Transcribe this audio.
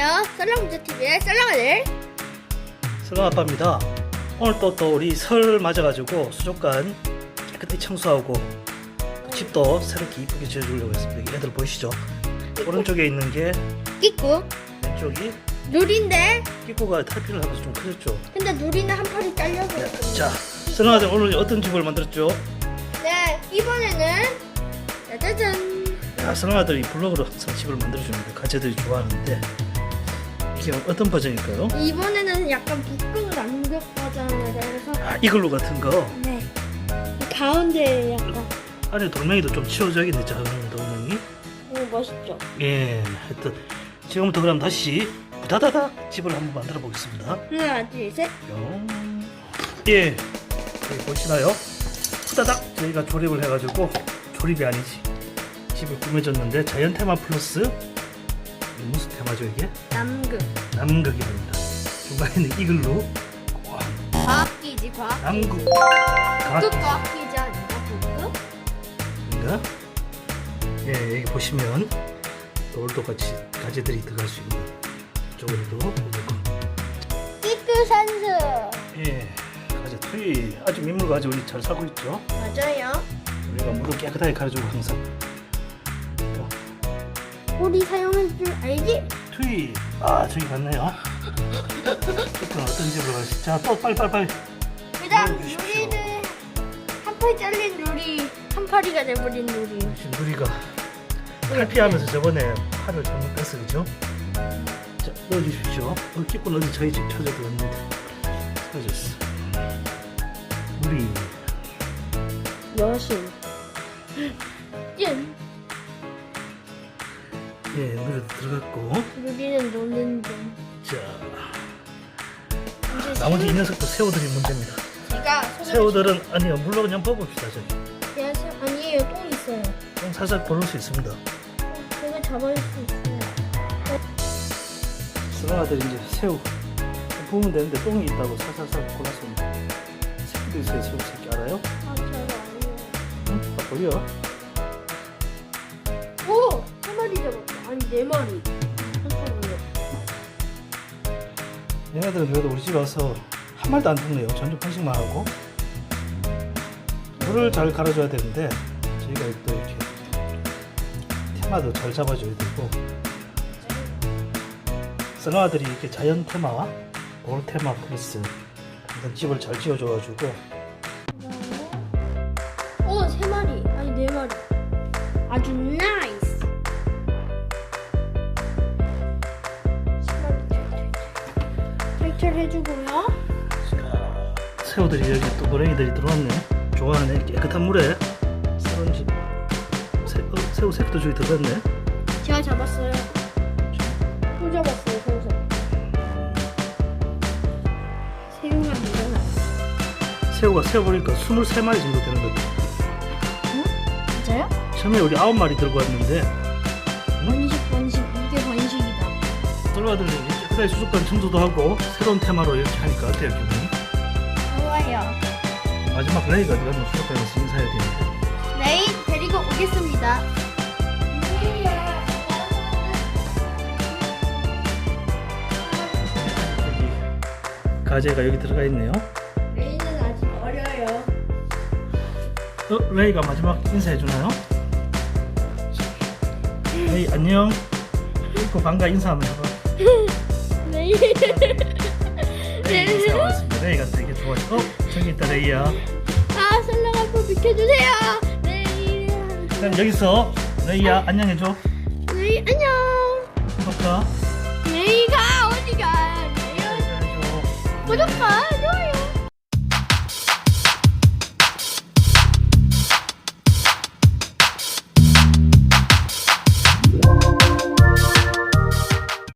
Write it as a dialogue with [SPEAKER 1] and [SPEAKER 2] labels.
[SPEAKER 1] 안녕하세요. 썰렁부자TV의 썰렁아들.
[SPEAKER 2] 설렁 아빠입니다. 오늘 또, 또 우리 설 맞아가지고 수족관 깨끗이 청소하고 집도 새롭게 이쁘게 지어주려고 했습니다. 애들 보이시죠? 오른쪽에 있는 게
[SPEAKER 1] 끼꾸.
[SPEAKER 2] 왼쪽이
[SPEAKER 1] 누리인데,
[SPEAKER 2] 끼꼬가 탈피를 하면서 좀 커졌죠.
[SPEAKER 1] 근데 누리는 한 팔이 잘려서.
[SPEAKER 2] 네, 자, 설렁 아들 오늘 어떤 집을 만들었죠?
[SPEAKER 1] 네, 이번에는, 짜자잔.
[SPEAKER 2] 야, 설렁 아들이 블로그로 항상 집을 만들어주는데 가재들이 좋아하는데 이게 어떤 버전일까요?
[SPEAKER 1] 이번에는 약간 북극 남극 버전을 해서.
[SPEAKER 2] 아, 이글루 같은 거
[SPEAKER 1] 네. 가운데 약간.
[SPEAKER 2] 안에 돌멩이도 좀 치워져야겠네, 작은 돌멩이.
[SPEAKER 1] 오, 멋있죠?
[SPEAKER 2] 예, 하여튼 지금부터 그럼 다시 부다다닥 집을 한번 만들어 보겠습니다.
[SPEAKER 1] 하나, 둘, 셋.
[SPEAKER 2] 뿅. 예, 여기 보시나요? 후다닥 저희가 조립을 해가지고 조립이 아니지 집을 꾸며줬는데 자연 테마 플러스 무슨 테마죠 이게?
[SPEAKER 1] 남극.
[SPEAKER 2] 남극이랍니다. 중간에는 이글루, 와,
[SPEAKER 1] 과학기지, 과학.
[SPEAKER 2] 남극,
[SPEAKER 1] 북극
[SPEAKER 2] 과학인가?
[SPEAKER 1] 과학기지 아닌가? 북극?
[SPEAKER 2] 예, 여기 보시면 돌도 같이 가지들이 들어갈 수 있는 쪽으로도 그리고
[SPEAKER 1] 끼꾸 산수.
[SPEAKER 2] 예, 가지 트리 아주 민물 가지 우리 잘 살고 있죠.
[SPEAKER 1] 맞아요.
[SPEAKER 2] 우리가 물을 깨끗하게 가려주고 항상
[SPEAKER 1] 우리 사용할 줄 알지?
[SPEAKER 2] 트리 아 저기 갔네요. 조금 어떤 집으로 가시? 자또 빨리 빨리 빨리.
[SPEAKER 1] 그다음
[SPEAKER 2] 보여주십시오.
[SPEAKER 1] 누리는 한 팔 잘린 누리 한 파리가 돼버린 누리.
[SPEAKER 2] 지금 우리가 탈피하면서 저번에 팔을 잘못 뺐어 그죠? 자 넣어주십시오. 어, 끼고 어디 저희 집 찾아 들었는데 찾았어. 우리
[SPEAKER 1] 여신.
[SPEAKER 2] 예 물에도 들어갔고
[SPEAKER 1] 누리는 노는 중.
[SPEAKER 2] 자 나머지 이 녀석도 새우들이 문제입니다.
[SPEAKER 1] 제가
[SPEAKER 2] 새우들은 아니요 물로 그냥 뽑읍시다 저기.
[SPEAKER 1] 제가 새- 아니에요 똥 있어요.
[SPEAKER 2] 좀 살살 고를 수 있습니다.
[SPEAKER 1] 제가 잡아줄 수 있어요.
[SPEAKER 2] 수라아들이 이제 새우 부으면 되는데 똥이 있다고 살살살 골라서 새끼도 있어요 새우 새끼 알아요?
[SPEAKER 1] 아 저거 아니에요.
[SPEAKER 2] 응? 아 보여?
[SPEAKER 1] 오! 세 마리 잡았다. 아니 네 마리.
[SPEAKER 2] 얘네들은 그래도 우리 집 와서 한 마리도 안 죽네요. 전주 편식만 하고. 물을 잘 갈아줘야 되는데 저희가 또 이렇게 테마도 잘 잡아줘야 되고. 쓰라아들이 이렇게 자연 테마 볼 테마 플러스 집을 잘 지어줘가지고
[SPEAKER 1] 해주고요.
[SPEAKER 2] 새우들이 여기 또 고랭이들이 들어왔네. 좋아하네. 깨끗한 물에 새로운 집. 새, 어, 새우 새끼도 저기 들어갔네.
[SPEAKER 1] 제가 잡았어요. 또 잡았어요, 새우새. 새우가 늘어나.
[SPEAKER 2] 새우가 새우 보니까 23마리 정도 되는 것 같아.
[SPEAKER 1] 진짜요?
[SPEAKER 2] 처음에 우리 9마리 들고 왔는데
[SPEAKER 1] 번식, 번식. 이게 번식이다.
[SPEAKER 2] 들어가더니 깨끗하게 수족관 청소도 하고 새로운 테마로 이렇게 하니까 어때요 기분이?
[SPEAKER 1] 좋아요.
[SPEAKER 2] 마지막 레이가 어디 가면 수족관에서 인사해야 되는데
[SPEAKER 1] 내일 데리고 오겠습니다.
[SPEAKER 2] 여기 가재가 여기 들어가 있네요.
[SPEAKER 1] 레이는 아직 어려요.
[SPEAKER 2] 어, 레이가 마지막 인사해 주나요? 레이 안녕. 있고 반가 인사 한번 해봐.
[SPEAKER 1] 레이.
[SPEAKER 2] 레이 인사 왔습니다. 레이가 되게 좋아해. 어 저기 있다 레이야.
[SPEAKER 1] 아, 설렁 아빠 비켜주세요. 레이.
[SPEAKER 2] 그럼 여기서 레이야 안녕해줘.
[SPEAKER 1] 레이 안녕.